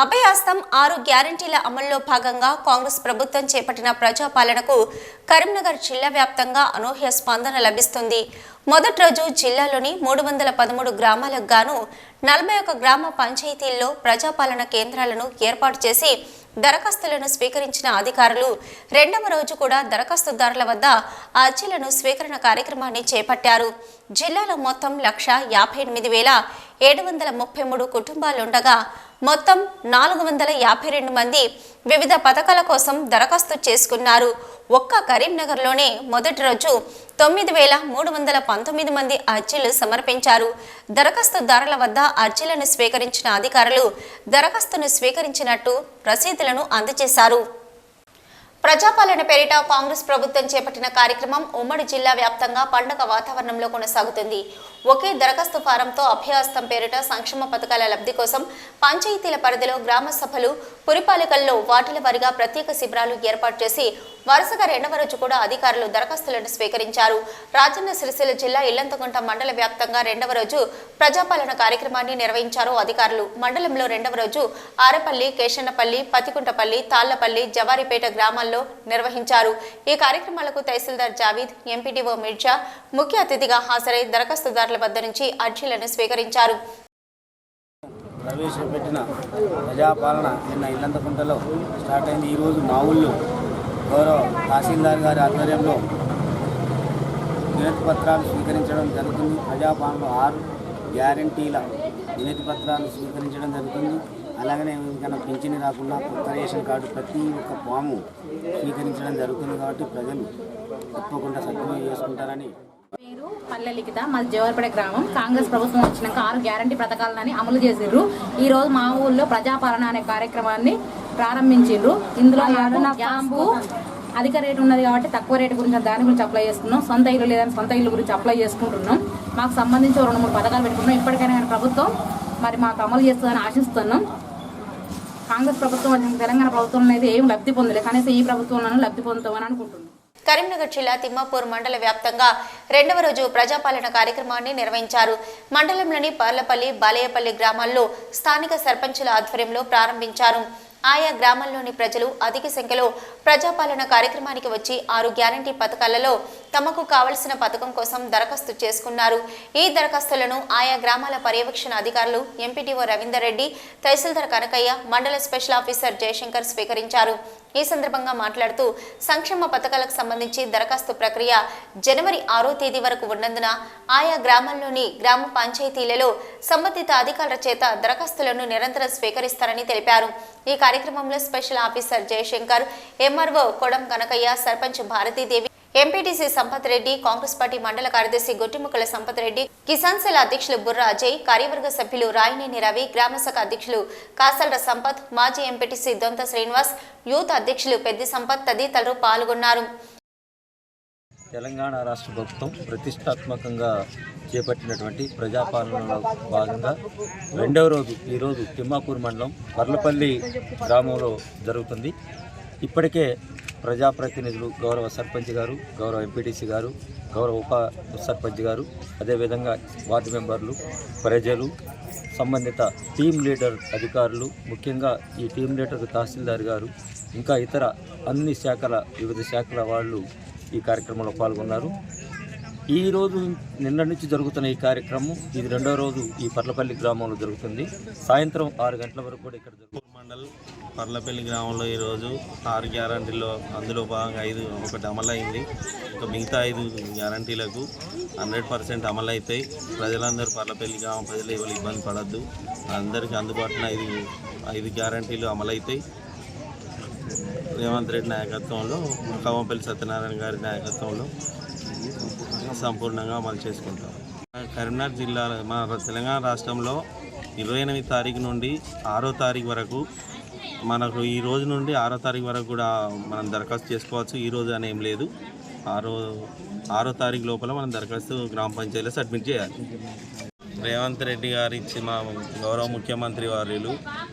అభయాస్తం ఆరు గ్యారంటీల అమల్లో భాగంగా కాంగ్రెస్ ప్రభుత్వం చేపట్టిన ప్రజాపాలనకు కరీంనగర్ జిల్లా వ్యాప్తంగా అనూహ్య స్పందన లభిస్తుంది. మొదటి రోజు జిల్లాలోని మూడు వందల పదమూడు గ్రామాలకు గాను నలభై ఒక గ్రామ పంచాయతీల్లో ప్రజాపాలన కేంద్రాలను ఏర్పాటు చేసి దరఖాస్తులను స్వీకరించిన అధికారులు రెండవ రోజు కూడా దరఖాస్తుదారుల వద్ద అర్జీలను స్వీకరణ కార్యక్రమాన్ని చేపట్టారు. జిల్లాలో మొత్తం లక్ష యాభై ఎనిమిది వేల ఏడు వందల ముప్పై మూడు కుటుంబాలుండగా మొత్తం నాలుగు వందల యాభై రెండు మంది వివిధ పథకాల కోసం దరఖాస్తు చేసుకున్నారు. ఒక్క కరీంనగర్లోనే మొదటి రోజు తొమ్మిది వేల మూడు వందల పంతొమ్మిది మంది అర్జీలు సమర్పించారు. దరఖాస్తుదారుల వద్ద అర్జీలను స్వీకరించిన అధికారులు దరఖాస్తును స్వీకరించినట్టు రసీదులను అందజేశారు. ప్రజాపాలన పేరిట కాంగ్రెస్ ప్రభుత్వం చేపట్టిన కార్యక్రమం ఉమ్మడి జిల్లా వ్యాప్తంగా పండగ వాతావరణంలో కొనసాగుతుంది. ఒకే దరఖాస్తు ఫారంతో అభ్యహస్తం పేరిట సంక్షేమ పథకాల లబ్ధి కోసం పంచాయతీల పరిధిలో గ్రామ సభలు పురిపాలికల్లో వాటిల వారిగా ప్రత్యేక శిబిరాలు ఏర్పాటు చేసి వరుసగా రెండవ రోజు కూడా అధికారులు దరఖాస్తులను స్వీకరించారు. రాజన్న సిరిసిల్ల జిల్లా ఇల్లంతకుంట మండల వ్యాప్తంగా రెండవ రోజు ప్రజాపాలన కార్యక్రమాన్ని నిర్వహించారు అధికారులు. మండలంలో రెండవ రోజు ఆరపల్లి కేశన్నపల్లి పతికుంటపల్లి తాళ్ళపల్లి జవారిపేట గ్రామాల్లో నిర్వహించారు. ఈ కార్యక్రమాలకు తహసీల్దార్ జావీద్ ఎంపీడీఓ మిర్జా ముఖ్య అతిథిగా హాజరై దరఖాస్తుదారులు వద్ద నుంచి అర్జీలను స్వీకరించారు. ప్రవేశపెట్టిన ప్రజాపాలన నిన్న ఇల్లంతకుంటలో స్టార్ట్ అయింది. ఈరోజు మా ఊళ్ళో గౌరవ తహసీల్దార్ గారి ఆధ్వర్యంలో వినతి పత్రాలు స్వీకరించడం జరుగుతుంది. ప్రజాపాలన ఆరు గ్యారంటీల వినతి పత్రాలు స్వీకరించడం జరుగుతుంది. అలాగనే ఇంకా పింఛని రాకుండా కొత్త రేషన్ కార్డు ప్రతి ఒక్క ఫాము స్వీకరించడం జరుగుతుంది కాబట్టి ప్రజలు తప్పకుండా సద్వినియోగం చేసుకుంటారని పల్లె లిఖిత మాది జవహర్పేట గ్రామం. కాంగ్రెస్ ప్రభుత్వం వచ్చినాక ఆరు గ్యారంటీ పథకాలని అమలు చేసిండ్రు. ఈ రోజు మా ఊళ్ళో ప్రజాపాలన అనే కార్యక్రమాన్ని ప్రారంభించిండ్రు. ఇందులో క్యాంపు అధిక రేటు ఉన్నది కాబట్టి తక్కువ రేటు గురించి దాని గురించి అప్లై చేసుకున్నాం సొంత ఇల్లు లేదని సొంత ఇల్లు గురించి అప్లై చేసుకుంటున్నాం. మాకు సంబంధించి రెండు మూడు పథకాలు పెట్టుకున్నాం. ఇప్పటికైనా కానీ ప్రభుత్వం మరి మాకు అమలు చేస్తుందని ఆశిస్తున్నాం. కాంగ్రెస్ ప్రభుత్వం తెలంగాణ ప్రభుత్వం అయితే ఏం లబ్ధి పొందలేదు. కనీసం ఈ ప్రభుత్వంలోనూ లబ్ధి పొందుతామని అనుకుంటున్నాం. కరీంనగర్ జిల్లా తిమ్మాపూర్ మండల వ్యాప్తంగా రెండవ రోజు ప్రజాపాలన కార్యక్రమాన్ని నిర్వహించారు. మండలంలోని పర్లపల్లి బాలయ్యపల్లి గ్రామాల్లో స్థానిక సర్పంచుల ఆధ్వర్యంలో ప్రారంభించారు. ఆయా గ్రామాల్లోని ప్రజలు అధిక సంఖ్యలో ప్రజాపాలన కార్యక్రమానికి వచ్చి ఆరు గ్యారంటీ పథకాలలో తమకు కావలసిన పథకం కోసం దరఖాస్తు చేసుకున్నారు. ఈ దరఖాస్తులను ఆయా గ్రామాల పర్యవేక్షణ అధికారులు ఎంపీటీఓ రవీందర్ రెడ్డి తహసీల్దార్ కనకయ్య మండల స్పెషల్ ఆఫీసర్ జయశంకర్ స్వీకరించారు. ఈ సందర్భంగా మాట్లాడుతూ సంక్షేమ పథకాలకు సంబంధించి దరఖాస్తు ప్రక్రియ జనవరి ఆరో తేదీ వరకు ఉన్నందున ఆయా గ్రామాల్లోని గ్రామ పంచాయతీలలో సంబంధిత అధికారుల చేత దరఖాస్తులను నిరంతరం స్వీకరిస్తారని తెలిపారు. ఈ కార్యక్రమంలో special officer Jayashankar MRO Kodam Kanakaiah sarpanch Bharathidevi MPTC Sampath Reddy Congress party మండల కార్యదర్శి గొట్టిముక్కల సంపత్ రెడ్డి కిసాన్ సెల్ అధ్యక్షులు బుర్రా అజయ్ కార్యవర్గ సభ్యులు రాయినేని రవి గ్రామశాఖ అధ్యక్షులు కాసల్ర సంపత్ మాజీ ఎంపీటీసీ దొంత శ్రీనివాస్ యూత్ అధ్యక్షులు పెద్ది సంపత్ తదితరులు పాల్గొన్నారు. తెలంగాణ రాష్ట్ర ప్రభుత్వం ప్రతిష్టాత్మకంగా చేపట్టినటువంటి ప్రజాపాలనలో భాగంగా రెండవ రోజు ఈరోజు తిమ్మాపూర్ మండలం పర్లపల్లి గ్రామంలో జరుగుతుంది. ఇప్పటికే ప్రజాప్రతినిధులు గౌరవ సర్పంచ్ గారు గౌరవ ఎంపీటీసీ గారు గౌరవ ఉప సర్పంచ్ గారు అదేవిధంగా వార్డు మెంబర్లు ప్రజలు సంబంధిత టీం లీడర్ అధికారులు ముఖ్యంగా ఈ టీం లీడర్ తహసీల్దార్ గారు ఇంకా ఇతర అన్ని శాఖల వివిధ శాఖల వాళ్ళు ఈ కార్యక్రమంలో పాల్గొన్నారు. ఈ రోజు నిన్న నుంచి జరుగుతున్న ఈ కార్యక్రమం ఇది రెండో రోజు ఈ పర్లపల్లి గ్రామంలో జరుగుతుంది. సాయంత్రం ఆరు గంటల వరకు కూడా ఇక్కడ జరుగుతుంది మండల్ పర్లపల్లి గ్రామంలో ఈరోజు ఆరు గ్యారంటీలో అందులో భాగంగా ఐదు ఒకటి అమలైంది. ఇంకా మిగతా ఐదు గ్యారంటీలకు హండ్రెడ్ పర్సెంట్ అమలు అవుతాయి ప్రజలందరూ పర్లపల్లి గ్రామం ప్రజలు ఎవరు ఇబ్బంది పడద్దు. అందరికీ అందుబాటులో ఐదు ఐదు గ్యారంటీలు అమలవుతాయి రేవంత్ రెడ్డి నాయకత్వంలో కవంపల్లి సత్యనారాయణ గారి నాయకత్వంలో సంపూర్ణంగా అమలు చేసుకుంటాం. కరీంనగర్ జిల్లా మన తెలంగాణ రాష్ట్రంలో ఇరవై ఎనిమిది తారీఖు నుండి ఆరో తారీఖు వరకు మనకు ఈ రోజు నుండి ఆరో తారీఖు వరకు కూడా మనం దరఖాస్తు చేసుకోవచ్చు. ఈ రోజు అని ఏం లేదు. ఆరో ఆరో తారీఖు లోపల మనం దరఖాస్తు గ్రామ పంచాయతీలో సబ్మిట్ చేయాలి. రేవంత్ రెడ్డి గారు ఇచ్చి మా గౌరవ ముఖ్యమంత్రి వార్యులు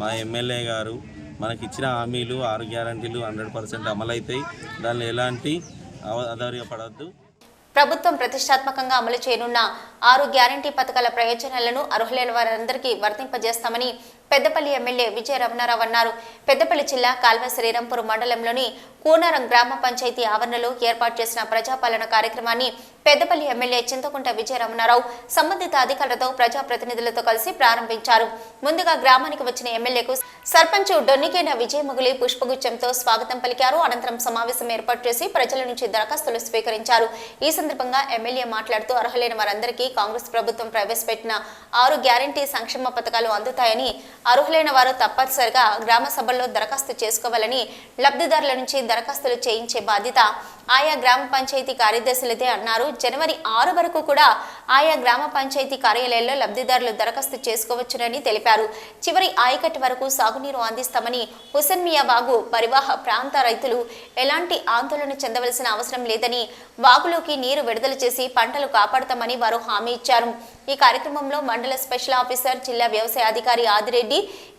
మా ఎమ్మెల్యే గారు మనకి ఇచ్చిన హామీలు ఆరు గ్యారంటీలు హండ్రెడ్ పర్సెంట్ అమలవుతాయి. దానిలో ఎలాంటి ఆధారపడద్దు ప్రభుత్వం ప్రతిష్టాత్మకంగా అమలు చేయనున్న ఆరు గ్యారంటీ పథకాల ప్రయోజనాలను అర్హులైన వారందరికీ వర్తింపజేస్తామని పెద్దపల్లి ఎమ్మెల్యే విజయ రమణారావు అన్నారు. పెద్దపల్లి జిల్లా కాల్వ శ్రీరాంపూర్ మండలంలోని కూనారం గ్రామ పంచాయతీ ఆవరణలో ఏర్పాటు చేసిన ప్రజాపాలన కార్యక్రమాన్ని పెద్దపల్లి ఎమ్మెల్యే చింతకుంట విజయ రమణారావు సంబంధిత అధికారులతో ప్రజాప్రతినిధులతో కలిసి ప్రారంభించారు. ముందుగా గ్రామానికి వచ్చిన ఎమ్మెల్యేకు సర్పంచ్ డొన్నికేన విజయముగులి పుష్పగుచ్చంతో స్వాగతం పలికారు. అనంతరం సమావేశం ఏర్పాటు చేసి ప్రజల నుంచి దరఖాస్తులు స్వీకరించారు. ఈ సందర్భంగా ఎమ్మెల్యే మాట్లాడుతూ అర్హులైన వారందరికీ కాంగ్రెస్ ప్రభుత్వం ప్రవేశపెట్టిన ఆరు గ్యారంటీ సంక్షేమ పథకాలు అందుతాయని అర్హులైన వారు తప్పనిసరిగా గ్రామ సభల్లో దరఖాస్తు చేసుకోవాలని లబ్ధిదారుల నుంచి దరఖాస్తులు చేయించే బాధ్యత ఆయా గ్రామ పంచాయతీ కార్యదర్శులదే అన్నారు. జనవరి ఆరు వరకు కూడా ఆయా గ్రామ పంచాయతీ కార్యాలయాల్లో లబ్ధిదారులు దరఖాస్తు చేసుకోవచ్చునని తెలిపారు. చివరి ఆయకట్టు వరకు సాగునీరు అందిస్తామని హుసన్మియా వాగు పరివాహ ప్రాంత రైతులు ఎలాంటి ఆందోళన చెందవలసిన అవసరం లేదని వాగులోకి నీరు విడుదల చేసి పంటలు కాపాడతామని వారు హామీ ఇచ్చారు. ఈ కార్యక్రమంలో మండల స్పెషల్ ఆఫీసర్ జిల్లా వ్యవసాయ అధికారి Adireddy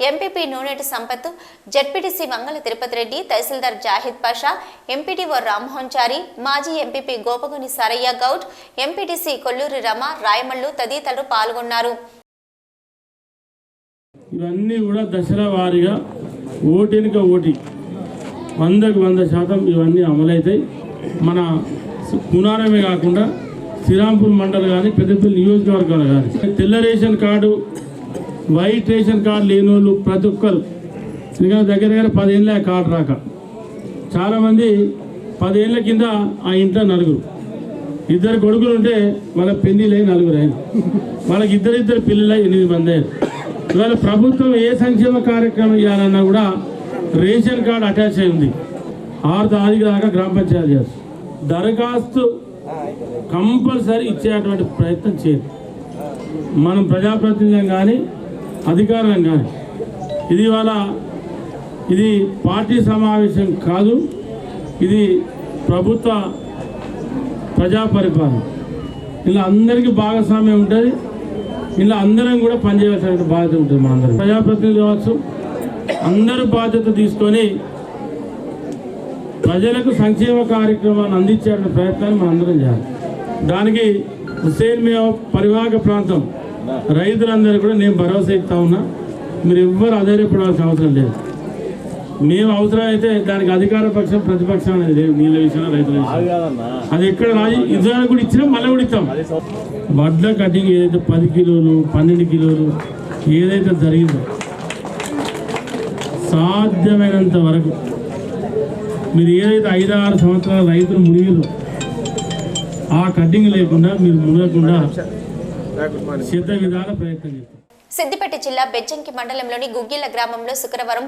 MPP Nuneti Sampath ZPTC Mangala Tirupati Reddy tahsildar Zahid Pasha MPTO Rammohan Chari మాజీ ఎంపీపీ గోపగుని సారయ్య గౌడ్ ఎంపీటీసీ కొల్లూరి రమ రాయమల్లు తదితరులు పాల్గొన్నారు. ఇవన్నీ కూడా దశల వారీగా ఓటెనుక ఓటి వందకు వంద శాతం ఇవన్నీ అమలవుతాయి మన పునారమే కాకుండా శ్రీరాంపూర్ మండలి కానీ పెద్దపల్లి నియోజకవర్గాలు కానీ. తెల్ల ration card white ration card లేని వాళ్ళు ప్రతి ఒక్కరు. ఎందుకంటే దగ్గర దగ్గర పదేళ్ళ ఆ కార్డు రాక. చాలామంది పదేళ్ళ కింద ఆ ఇంట్లో నలుగురు. ఇద్దరు కొడుకులు ఉంటే మన పెళ్ళిలై నలుగురు. అయిన వాళ్ళకి ఇద్దరిద్దరు పిల్లలై ఎనిమిది మంది. ఇవాళ ప్రభుత్వం ఏ సంక్షేమ కార్యక్రమం ఇవ్వాలన్నా కూడా రేషన్ కార్డు అటాచ్ అయి ఉంది ఆరు తారీఖు దాకా గ్రామ పంచాయతీ దరఖాస్తు కంపల్సరీ ఇచ్చేటువంటి ప్రయత్నం చేయండి. మనం ప్రజాప్రతినిధులం కానీ అధికారులం కానీ. ఇది ఇవాళ ఇది పార్టీ సమావేశం కాదు. ఇది ప్రభుత్వ ప్రజా పరిపాలన ఇలా అందరికీ భాగస్వామ్యం ఉంటుంది. ఇలా అందరం కూడా పనిచేయాల్సిన బాధ్యత ఉంటుంది మనందరం ప్రజాప్రతినిధులు కావచ్చు అందరూ బాధ్యత తీసుకొని ప్రజలకు సంక్షేమ కార్యక్రమాన్ని అందించే ప్రయత్నాన్ని మనందరం చేయాలి. దానికి హుసేన్ మియా పరివాహక ప్రాంతం రైతులందరూ కూడా నేను భరోసా ఇస్తా ఉన్నా. మీరు ఎవ్వరు అధైర్యపడాల్సిన అవసరం లేదు. మేము అవసరం అయితే దానికి అధికార పక్షం ప్రతిపక్షం అనేది లేదు నీళ్ళ విషయంలో రైతుల విషయంలో అది ఎక్కడ రాజీ ఇద్దరు కూడా ఇచ్చినా మళ్ళీ కూడా ఇస్తాం వడ్ల కటింగ్ ఏదైతే పది కిలోలు పన్నెండు కిలోలు ఏదైతే జరిగిందో సాధ్యమైనంత వరకు మీరు ఏదైతే ఐదు ఆరు సంవత్సరాల రైతులు మునిగిరు ఆ కటింగ్ లేకుండా మీరు మునగకుండా సిద్ధ విధాల ప్రయత్నం చేస్తాం సిద్దిపేట జిల్లా బెజ్జంకి మండలంలోని గుగ్గిల గ్రామంలో శుక్రవారం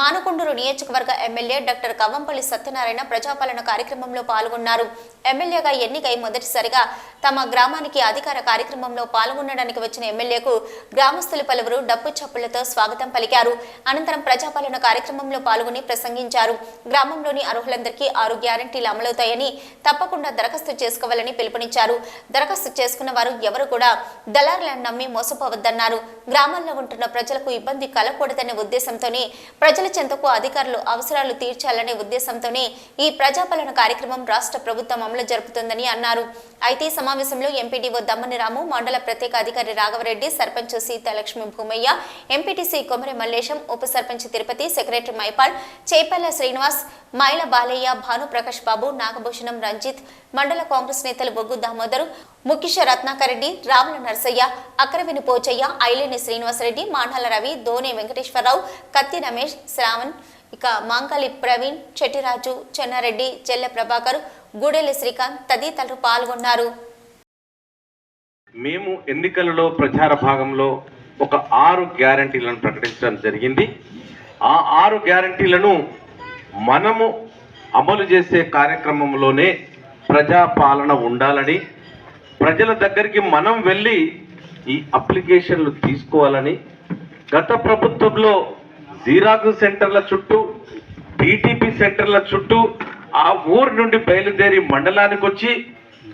మానకొండూరు నియోజకవర్గ ఎమ్మెల్యే డాక్టర్ కవ్వంపల్లి సత్యనారాయణ ప్రజాపాలన కార్యక్రమంలో పాల్గొన్నారు. ఎమ్మెల్యేగా ఎన్నికై మొదటిసారిగా తమ గ్రామానికి అధికార కార్యక్రమంలో పాల్గొనడానికి వచ్చిన ఎమ్మెల్యేకు గ్రామస్తులు పలువురు డప్పు చప్పులతో స్వాగతం పలికారు. అనంతరం ప్రజాపాలన కార్యక్రమంలో పాల్గొని ప్రసంగించారు. గ్రామంలోని అర్హులందరికీ ఆరు గ్యారంటీలు అమలవుతాయని తప్పకుండా దరఖాస్తు చేసుకోవాలని పిలుపునిచ్చారు. దరఖాస్తు చేసుకున్న వారు ఎవరు కూడా దళారులను నమ్మి మోసపోవద్దన్నారు. గ్రామాల్లో ఉంటున్న ప్రజలకు ఇబ్బంది కలకూడదనే ఉద్దేశంతోనే ప్రజల చెంతకు అధికారులు అవసరాలు తీర్చాలనే ఉద్దేశంతోనే ఈ ప్రజాపాలన కార్యక్రమం రాష్ట్ర ప్రభుత్వం అమలు జరుపుతుందని అన్నారు. అయితే ఈ సమావేశంలో ఎంపీడీఓ దమ్మని రాము మండల ప్రత్యేక అధికారి రాఘవరెడ్డి సర్పంచ్ సీతాలక్ష్మి భూమయ్య ఎంపీటీసీ కొమరి మల్లేశం ఉప సర్పంచ్ తిరుపతి సెక్రటరీ మైపాల్ చేపల్ల శ్రీనివాస్ మైల బాలయ్య భానుప్రకాష్ బాబు నాగభూషణం రంజిత్ మండల కాంగ్రెస్ నేతలు బొగ్గు దామోదరు ముఖ్యశ రత్నాకర్ రెడ్డి రాముల నరసయ్య అక్రవిని పోచయ్య ఐలేని శ్రీనివాసరెడ్డి మాండల రవి దోనే వెంకటేశ్వరరావు కత్తి రమేష్ శ్రావణ్ ఇక మాంకలి ప్రవీణ్ చెట్టిరాజు చెన్నారెడ్డి చెల్లె ప్రభాకర్ గూడెలి శ్రీకాంత్ తదితరులు పాల్గొన్నారు. మేము ఎన్నికలలో ప్రచార భాగంలో ఒక ఆరు గ్యారంటీలను ప్రకటించడం జరిగింది. ఆ ఆరు గ్యారంటీలను మనము అమలు చేసే కార్యక్రమంలోనే ప్రజాపాలన ఉండాలని ప్రజల దగ్గరికి మనం వెళ్ళి ఈ అప్లికేషన్లు తీసుకోవాలని గత ప్రభుత్వంలో జీరాకు సెంటర్ల చుట్టూ టీటీపీ సెంటర్ల చుట్టూ ఆ ఊరు నుండి బయలుదేరి మండలానికి వచ్చి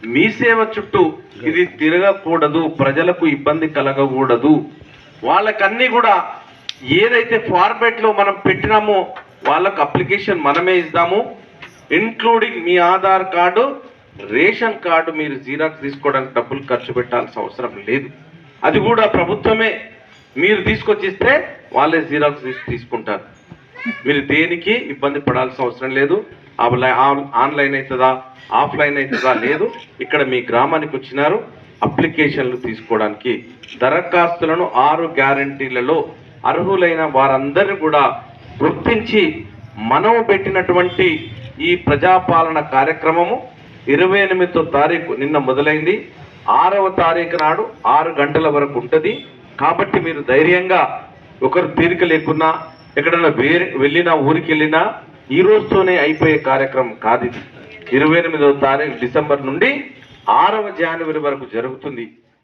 మీ సేవ చుట్టూ ఇది తిరగకూడదు ప్రజలకు ఇబ్బంది కలగకూడదు. వాళ్ళకన్నీ కూడా ఏదైతే ఫార్మేట్లో మనం పెట్టినామో వాళ్ళకు అప్లికేషన్ మనమే ఇద్దాము ఇన్క్లూడింగ్ మీ ఆధార్ కార్డు రేషన్ కార్డు మీరు జీరాక్స్ తీసుకోవడానికి డబ్బులు ఖర్చు పెట్టాల్సిన అవసరం లేదు. అది కూడా ప్రభుత్వమే. మీరు తీసుకొచ్చిస్తే వాళ్ళే జీరాక్స్ తీసి తీసుకుంటారు. మీరు దేనికి ఇబ్బంది పడాల్సిన అవసరం లేదు. ఆన్- ఆన్లైన్ అవుతుందా ఆఫ్లైన్ అవుతుందా లేదు. ఇక్కడ మీ గ్రామానికి వచ్చినారు. అప్లికేషన్లు తీసుకోవడానికి దరఖాస్తులను ఆరు గ్యారంటీలలో అర్హులైన వారందరినీ కూడా గుర్తించి మనం పెట్టినటువంటి ఈ ప్రజాపాలన కార్యక్రమము ఇరవై ఎనిమిదో తారీఖు నిన్న మొదలైంది. ఆరవ తారీఖు నాడు ఆరు గంటల వరకు ఉంటుంది. కాబట్టి మీరు ధైర్యంగా ఒకరు తీరిక లేకున్నా ఎక్కడైనా వేరే వెళ్ళినా ఊరికి వెళ్ళినా ఈ రోజుతోనే అయిపోయే కార్యక్రమం కాదు ఇది. ఇరవై ఎనిమిదవ తారీఖు డిసెంబర్ నుండి ఆరవ జనవరి వరకు జరుగుతుంది.